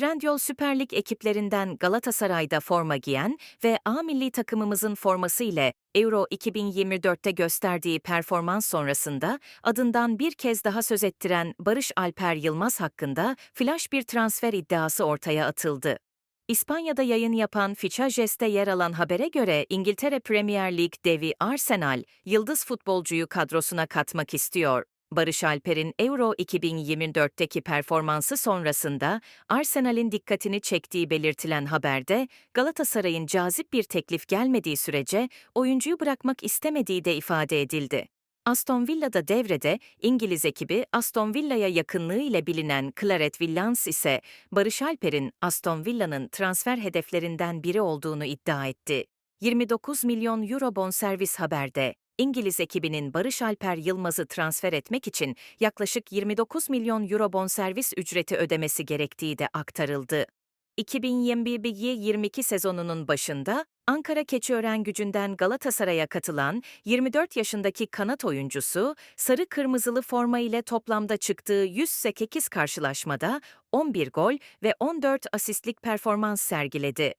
Trendyol Süper Lig ekiplerinden Galatasaray'da forma giyen ve A milli takımımızın forması ile Euro 2024'te gösterdiği performans sonrasında adından bir kez daha söz ettiren Barış Alper Yılmaz hakkında flash bir transfer iddiası ortaya atıldı. İspanya'da yayın yapan Fichajes'te yer alan habere göre İngiltere Premier Lig devi Arsenal, yıldız futbolcuyu kadrosuna katmak istiyor. Barış Alper'in Euro 2024'teki performansı sonrasında Arsenal'in dikkatini çektiği belirtilen haberde Galatasaray'ın cazip bir teklif gelmediği sürece oyuncuyu bırakmak istemediği de ifade edildi. Aston Villa'da devrede İngiliz ekibi Aston Villa'ya yakınlığı ile bilinen Claret Villans ise Barış Alper'in Aston Villa'nın transfer hedeflerinden biri olduğunu iddia etti. 29 milyon euro bonservis haberde İngiliz ekibinin Barış Alper Yılmaz'ı transfer etmek için yaklaşık 29 milyon euro bonservis ücreti ödemesi gerektiği de aktarıldı. 2021-22 sezonunun başında Ankara Keçiören gücünden Galatasaray'a katılan 24 yaşındaki kanat oyuncusu sarı kırmızılı forma ile toplamda çıktığı 108 karşılaşmada 11 gol ve 14 asistlik performans sergiledi.